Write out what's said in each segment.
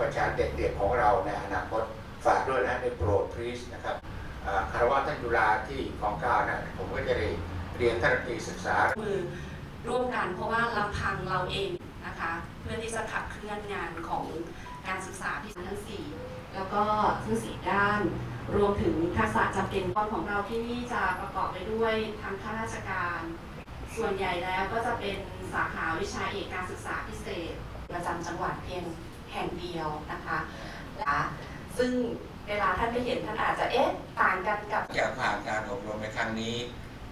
ประชาเด็กๆของเราในอนาคตฝากด้วยนะในโปรดพรีสนะครับคารวะท่านจุฬาที่ของก้านะผมก็จะได้เรียนท่านรัฐมนตรีศึกษามือร่วมกันเพราะว่าลำพังเราเองนะคะเพื่อที่จะขับเคลื่อนงานของการศึกษาที่ทั้งสี่แล้วก็ทั้งสี่ด้าน รวมถึงทักษะจำเป็นของเราที่นี่จะประกอบไปด้วยทั้งข้าราชการ ส่วนใหญ่แล้วก็จะเป็นสาขาวิชาเอกการศึกษาพิเศษ ประจำจังหวัดเพียง แห่งเดียวนะคะและซึ่งเวลาท่านไปเห็นท่านอาจจะเอ๊ะต่างกันกับจะผ่านการอบรมในครั้งนี้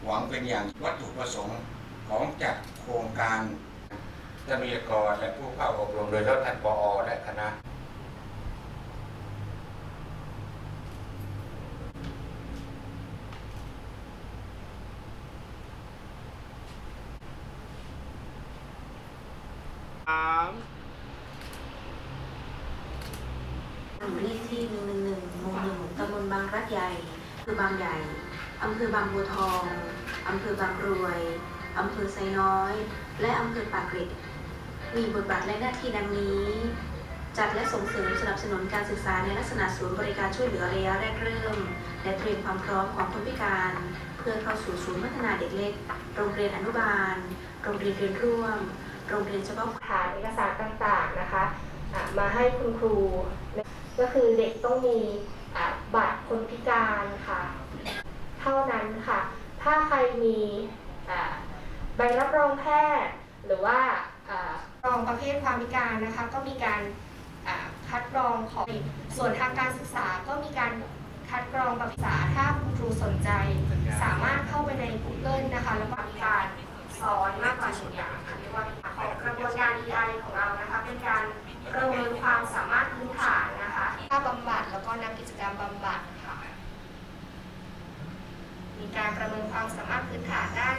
หวังเป็นอย่างวัตถุประสงค์ของจัดโครงการทรัพยากรและผู้เข้าอบรมโดยเฉพาะท่านปอและคณะสาม เลขที่111หมู่หนึ่งตำบลบางรักใหญ่อำเภอบางใหญ่อำเภอบางบัวทองอำเภอบางกรวยอำเภอไซน้อย และอำเภอปากเกร็ดมีบทบาทและหน้าที่ดังนี้ จัดและส่งเสริมสนับสนุนการศึกษาในลักษณะศูนย์บริการช่วยเหลือระยะแรกเริ่ม และเตรียมความพร้อมของคนพิการ เพื่อเข้าสู่ศูนย์พัฒนาเด็กเล็ก โรงเรียนอนุบาล โรงเรียนเรียนร่วม โรงเรียนเฉพาะฐานเอกสารต่างๆนะคะะมาให้คุณครู ก็คือเด็กต้องมีบัตรคนพิการค่ะ เท่านั้นค่ะ ถ้าใครมีใบรับรองแพทย์หรือว่ารองประเภทความพิการนะคะ ก็มีการคัดกรองของส่วนทางการศึกษาก็มีการคัดกรองประภาษาถ้าคุณครูสนใจ สามารถเข้าไปใน Google นะคะแล้วก็มีการสอนมากกว่าหนึ่งอย่างค่ะเรียกว่าของกระบวนการ EI ของเรานะคะเป็นการประเมินความสามารถ รรมบำบัดค่ะ มีการประเมินความสามารถพื้นฐานด้าน